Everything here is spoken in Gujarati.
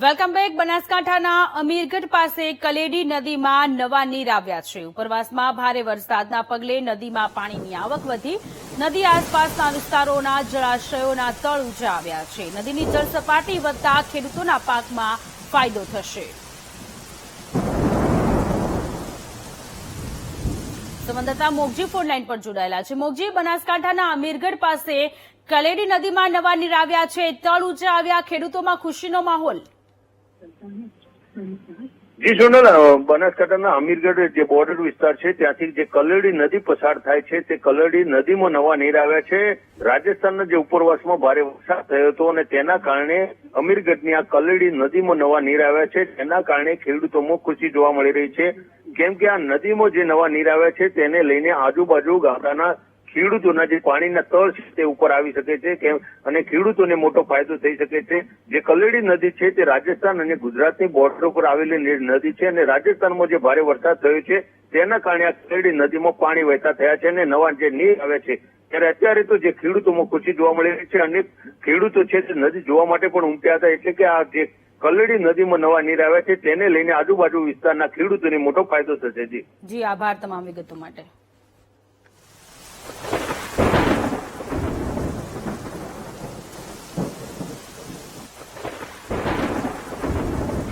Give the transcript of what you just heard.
વેલકમ બેક બનાસકાંઠાના અમીરગઢ પાસે કલેડી નદીમાં નવા નીર આવ્યા છે. ઉપરવાસમાં ભારે વરસાદના પગલે નદીમાં પાણીની આવક વધી. નદી આસપાસના વિસ્તારોના જળાશયોના તળ ઊંચા આવ્યા છે. નદીની જળસપાટી વધતા ખેડૂતોના પાકમાં ફાયદો થશે. સંવાદદાતા મોગજી ફોન લાઈન પર જોડાયેલા છે. મોગજી, બનાસકાંઠાના અમીરગઢ પાસે કલેડી નદીમાં નવા નીર આવ્યા છે. તળ ઊંચા આવ્યા, ખેડૂતોમાં ખુશીનો માહોલ. જી સોનલ બનાસકાંઠાના અમીરગઢ જે બોર્ડર વિસ્તાર છે, ત્યાંથી જે કલરડી નદી પસાર થાય છે, તે કલરડી નદીમાં નવા નીર આવ્યા છે. રાજસ્થાનના જે ઉપરવાસમાં ભારે વરસાદ થયો હતો અને તેના કારણે અમીરગઢની આ કલરડી નદીમાં નવા નીર આવ્યા છે. તેના કારણે ખેડૂતોમાં ખુશી જોવા મળી રહી છે. કેમ કે આ નદીમાં જે નવા નીર આવ્યા છે, તેને લઈને આજુબાજુ ગામડાના ખેડૂતોના જે પાણીના તળ છે તે ઉપર આવી શકે છે કેમ અને ખેડૂતોને મોટો ફાયદો થઈ શકે છે. જે કલેડી નદી છે તે રાજસ્થાન અને ગુજરાતની બોર્ડર ઉપર આવેલી નદી છે અને રાજસ્થાનમાં જે ભારે વરસાદ થયો છે, તેના કારણે આ કલેડી નદીમાં પાણી વહેતા થયા છે અને નવા જે નીર આવે છે, ત્યારે અત્યારે તો જે ખેડૂતોમાં ખુશી જોવા મળી રહી છે અને ખેડૂતો છે તે નદી જોવા માટે પણ ઉમટ્યા હતા, એટલે કે આ જે કલેડી નદીમાં નવા નીર આવ્યા છે, તેને લઈને આજુબાજુ વિસ્તારના ખેડૂતોને મોટો ફાયદો થશે જી. જી, આભાર તમામ વિગતો માટે.